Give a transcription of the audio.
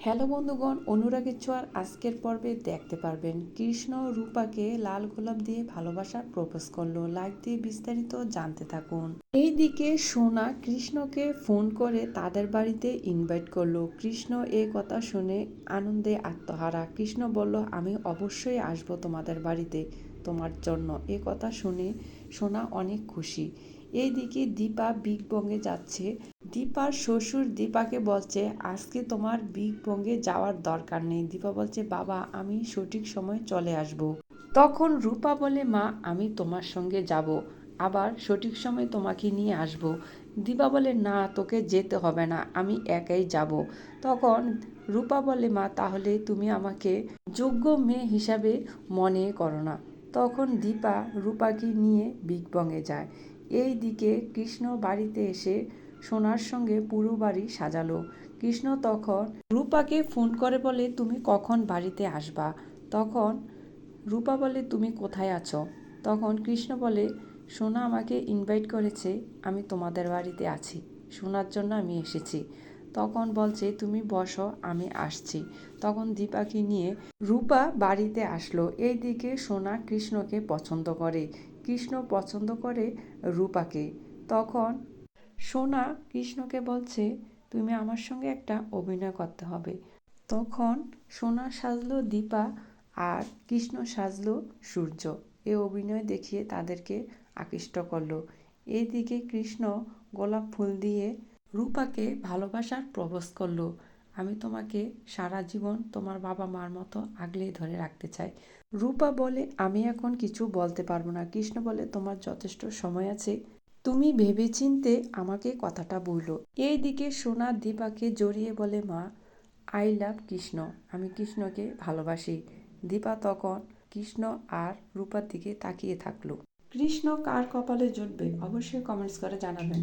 Hello বন্ধুগণ, অনুরাগের ছোঁয়ার আজকের পর্বে দেখতে পারবেন কৃষ্ণ রূপাকে লাল গোলাপ দিয়ে ভালোবাসার প্রপোজ করল। লাইক দিয়ে বিস্তারিত জানতে থাকুন। এইদিকে সোনা কৃষ্ণকে ফোন করে তাদের বাড়িতে ইনভাইট করল। কৃষ্ণ এ কথা শুনে আনন্দে আত্মহারা। কৃষ্ণ বলল, আমি অবশ্যই আসব তোমাদের বাড়িতে, তোমার জন্য। এ কথা শুনে সোনা অনেক খুশি। এইদিকে দীপা বিগ বঙ্গে যাচ্ছে। দীপার শ্বশুর দীপাকে বলছে, আজকে তোমার বিগ বঙ্গে যাওয়ার দরকার নেই। দীপা বলছে, বাবা, আমি সঠিক সময় চলে আসব। তখন রূপা বলে, মা, আমি তোমার সঙ্গে যাব। আবার সঠিক সময় তোমাকে নিয়ে আসব। দীপা বলে, না, তোকে যেতে হবে না, আমি একাই যাব। তখন রূপা বলে, মা, তাহলে তুমি আমাকে যোগ্য মেয়ে হিসাবে মনে করো না। তখন দীপা রূপাকে নিয়ে বিগ বঙ্গে যায়। এই দিকে কৃষ্ণ বাড়িতে এসে সোনার সঙ্গে পুরো বাড়ি সাজালো। কৃষ্ণ তখন রূপাকে ফোন করে বলে, তুমি কখন বাড়িতে আসবা? তখন রূপা বলে, তুমি কোথায় আছো? তখন কৃষ্ণ বলে, সোনা আমাকে ইনভাইট করেছে, আমি তোমাদের বাড়িতে আছি। শোনার জন্য আমি এসেছি। তখন বলছে, তুমি বসো, আমি আসছি। তখন দীপাকে নিয়ে রূপা বাড়িতে আসলো। এই দিকে সোনা কৃষ্ণকে পছন্দ করে। কৃষ্ণ পছন্দ করে রূপাকে। তখন সোনা কৃষ্ণকে বলছে, তুমি আমার সঙ্গে একটা অভিনয় করতে হবে। তখন সোনা সাজলো দীপা আর কৃষ্ণ সাজলো সূর্য। এ অভিনয় দেখিয়ে তাদেরকে আকৃষ্ট করল। এইদিকে কৃষ্ণ গোলাপ ফুল দিয়ে রূপাকে ভালোবাসার প্রপোজ করল। আমি তোমাকে সারা জীবন তোমার বাবা মার মতো আগলে ধরে রাখতে চাই। রূপা বলে, আমি এখন কিছু বলতে পারব না। কৃষ্ণ বলে, তোমার যথেষ্ট সময় আছে। তুমি ভেবেচিন্তে আমাকে কথাটা বলল। এই দিকে সোনা দীপাকে জড়িয়ে বলে, মা আই লাভ কৃষ্ণ। আমি কৃষ্ণকে ভালোবাসি। দীপা তখন কৃষ্ণ আর রূপার দিকে তাকিয়ে থাকল। কৃষ্ণ কার কপালে জুটবে, অবশ্যই কমেন্টস করে জানাবেন।